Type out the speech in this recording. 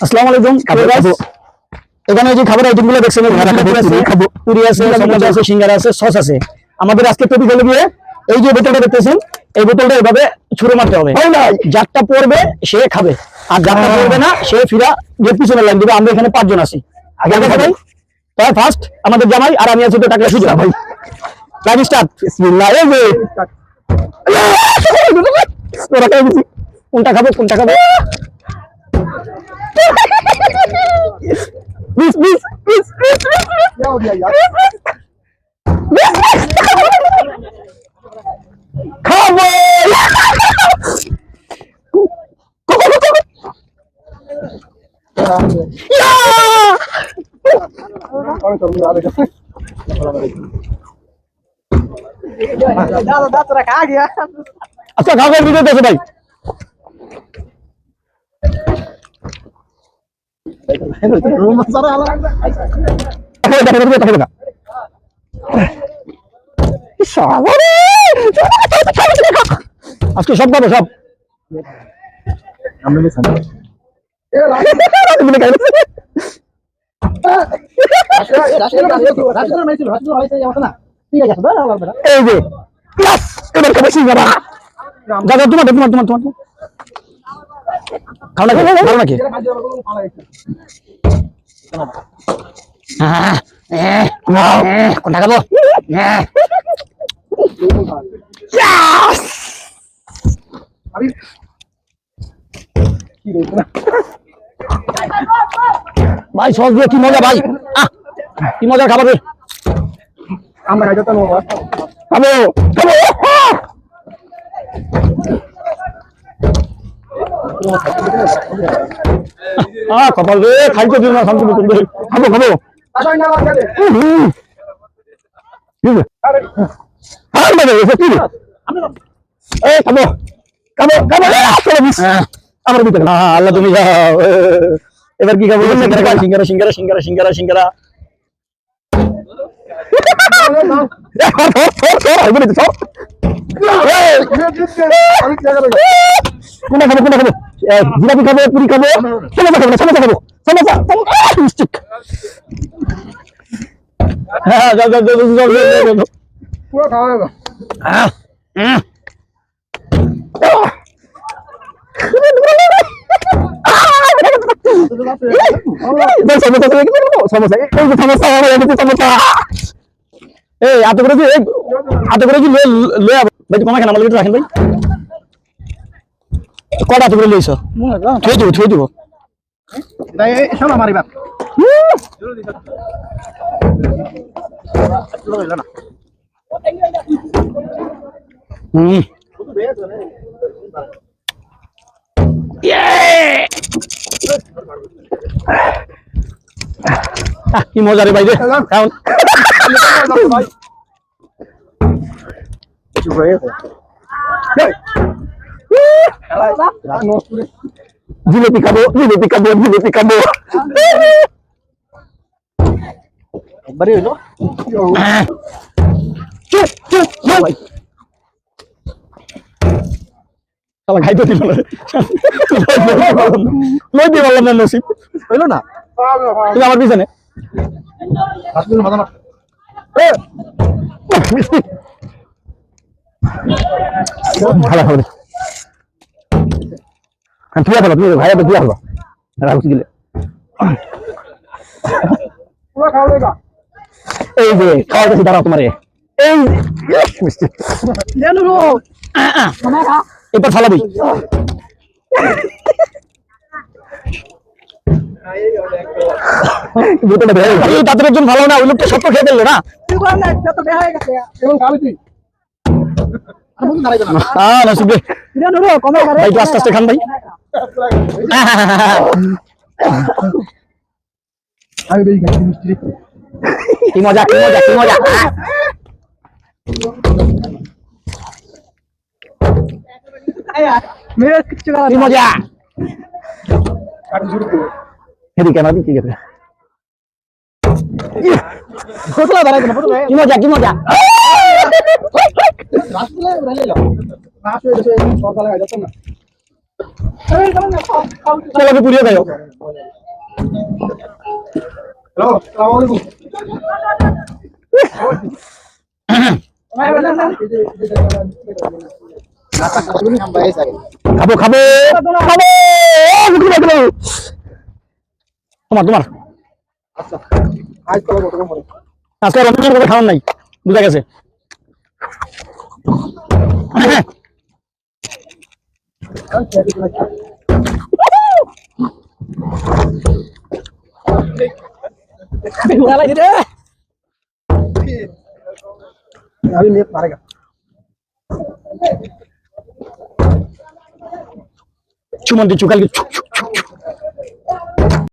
আসসালামু আলাইকুম। খাব। খাব। এখানে যে খাবার আইটেমগুলো দেখছেন পুরি আছে, খাব। আছে সমোসা আছে সিঙ্গারা আছে সস আছে। আমাদের আজকে টপিক হলো গিয়ে এই যে বোতলটা দেখতেছেন এই বোতলটা এভাবে ছুঁড়ে মারতে হবে। যারটা পড়বে সে খাবে। আর যারটা হ্যাঁ। পড়বে না সে ফিরা গেট পিছনে লাইন দিবে। আমরা এখানে পাঁচজন আছি। আগে সবাই তাই ফার্স্ট আমাদের জামাই আর আমি আছি তো টাকলা সুযোগ। ভাই। লাইন স্টার্ট বিসমিল্লাহ এই যে। খাই দিছি। কোনটা খাবে? কোনটা খাবে বিস বিস বিস বিস খাবো আচ্ছা খাবার ভিডিও আছে ভাই দেখো, দেখো, দেখো, দেখো, দেখো। সাবারে! আজকে সব খাব সব। এই যে তোমার তোমার তোমার তোমার খাও নাকি? খাও নাকি? কোনটা খাব ভাই সস দিয়ে কি মজা ভাই? কি মজার খাবার আমরা খাব খাব আহ কপাল রে খাইতে দিও না শান্তি রে। খাব খাব মানে। আমার ভিতরে না আল্লাহ তুমি যাও এবার কি খাব সিঙ্গারা সিঙ্গারা সিঙ্গারা সিঙ্গারা সিঙ্গারা সিঙ্গারা ধর, ধর, কোনটা খাব কোনটা খাব? জিলাপি খাব পুরি খাব? সমোসা খাব না, সমোসা খাব। সমোসা হ্যাঁ যাও যাও যাও যাও, যাও, যাও, যাও, যাও। পুরো খাওয়া যাবে আহ, উম। আহ। এই, এত করে কি এত করে কি লয়ে লয়ে ভাই কমা কেন আমার রাখেন ভাই। কটা এত করে লইছো? থুই দিব থুই দিব। কি মজা রে ভাই রে। ভাই জিলিপি খাব জিলিপি খাব জিলিপি খাব। একবারই হইল? চুপ চুপ শালা খাইতে দিল না। লই দিয়ে বললাম না নসিব। হইল না? তুমি আমার পিছনে। ভালো খাবে। তুই তুমি রাখছি এই যে দাঁড়াও তোমারে। এই এবার ফালাবি। দাঁতের একজন ভালো না ওই লোকটা সত্য খেয়ে ফেলল না। ভাই আস্তে আস্তে খান ভাই। আমি বেরি খাই মিষ্টি কি মজা কি মজা কি মজা মজা না আমি পুড়িয়ে হ্যালো আসসালামু খাব খাব খাব। তোমার তোমার। আজকে খাওয়ার নাই বুঝা গেছে। Tinggal aja deh. Abi lihat mereka. Cuman dicugal gitu.